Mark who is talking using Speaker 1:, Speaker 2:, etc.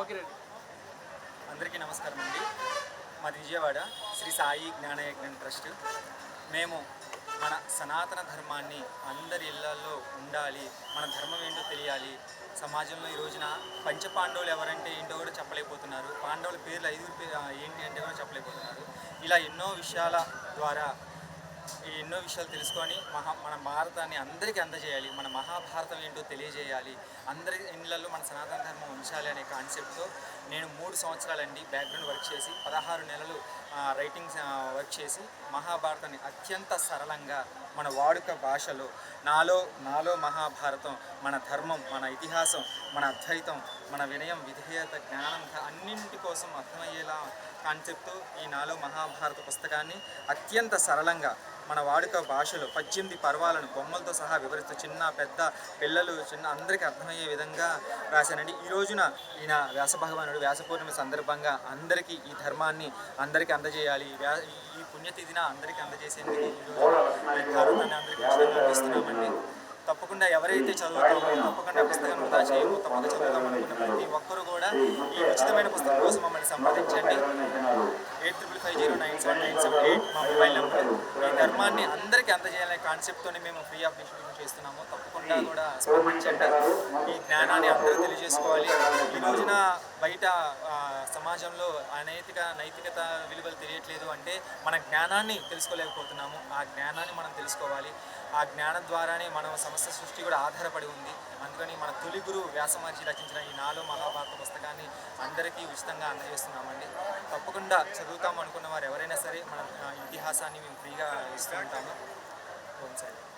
Speaker 1: అందరికీ నమస్కారం అండి. మాది విజయవాడ శ్రీ సాయి జ్ఞానయజ్ఞం ట్రస్ట్. మేము మన సనాతన ధర్మాన్ని అందరి ఇళ్ళలో ఉండాలి మన ధర్మం ఏంటో తెలియాలి. సమాజంలో ఈ రోజున పంచపాండవులు ఎవరంటే ఏంటో కూడా చెప్పలేకపోతున్నారు. పాండవుల పేర్లు ఐదుగురు పేరు ఏంటి అంటే కూడా చెప్పలేకపోతున్నారు. ఇలా ఎన్నో విషయాల ద్వారా ఎన్నో విషయాలు తెలుసుకొని మహా మన భారతాన్ని అందరికీ అందజేయాలి. మన మహాభారతం ఏంటో తెలియజేయాలి. అందరి ఇళ్ళల్లో మన సనాతన ధర్మం ఉంచాలి అనే కాన్సెప్ట్తో నేను మూడు సంవత్సరాలండి బ్యాక్గ్రౌండ్ వర్క్ చేసి పదహారు నెలలు రైటింగ్స్ వర్క్ చేసి మహాభారతాన్ని అత్యంత సరళంగా మన వాడుక భాషలో నాలో నాలో మహాభారతం మన ధర్మం మన ఇతిహాసం మన అద్వైతం మన వినయం విధేయత జ్ఞానం అన్నింటి కోసం అర్థమయ్యేలా కాన్సెప్ట్ ఈ నాలో మహాభారత పుస్తకాన్ని అత్యంత సరళంగా మన వాడుక భాషలో పద్దెనిమిది పర్వాలను బొమ్మలతో సహా వివరిస్తూ చిన్న పెద్ద పిల్లలు చిన్న అందరికీ అర్థమయ్యే విధంగా రాశానండి. ఈ రోజున ఈయన వ్యాస భగవానుడు వ్యాస పూర్ణిమ సందర్భంగా అందరికీ ఈ ధర్మాన్ని అందరికీ అందజేయాలి. వ్యా ఈ పుణ్యతిథిన అందరికీ అందజేసేందుకు ఈరోజు అందరికీ అందిస్తున్నామండి తప్పకుండా ఎవరైతే చదువుతామో తప్పకుండా పుస్తకం వృధా చేయము తప్పక చదువుతాం ప్రతి ఒక్కరు కూడా ఈ ఉచితమైన పుస్తకం కోసం మమ్మల్ని సంప్రదించండి. Eight triple five zero nine seven nine seven eight మా మొబైల్ నెంబర్. ఈ ధర్మాన్ని అందరికీ అందజేయాలనే కాన్సెప్ట్తోనే మేము ఫ్రీ ఆఫ్ డిస్ట్రిబ్యూషన్ చేస్తున్నాము. తప్పకుండా కూడా స్పందించండి. ఈ జ్ఞానాన్ని అందరూ తెలియజేసుకోవాలి. ఈ రోజున బయట ఆ, సమాజంలో అనైతిక నైతికత విలువలు తెలియట్లేదు అంటే మన జ్ఞానాన్ని తెలుసుకోలేకపోతున్నాము. ఆ జ్ఞానాన్ని మనం తెలుసుకోవాలి. ఆ జ్ఞానం ద్వారానే మన సమస్య సృష్టి కూడా ఆధారపడి ఉంది. అందుకని మన తొలి గురువు వ్యాస రచించిన ఈ నాలో మహాభారత పుస్తకాన్ని అందరికీ ఉచితంగా అందజేస్తున్నామండి. తప్పకుండా చదువుతాం అనుకున్న వారు ఎవరైనా సరే మన ఇతిహాసాన్ని మేము ఫ్రీగా ఇస్తూ ఉంటాము. ఓం సాయి.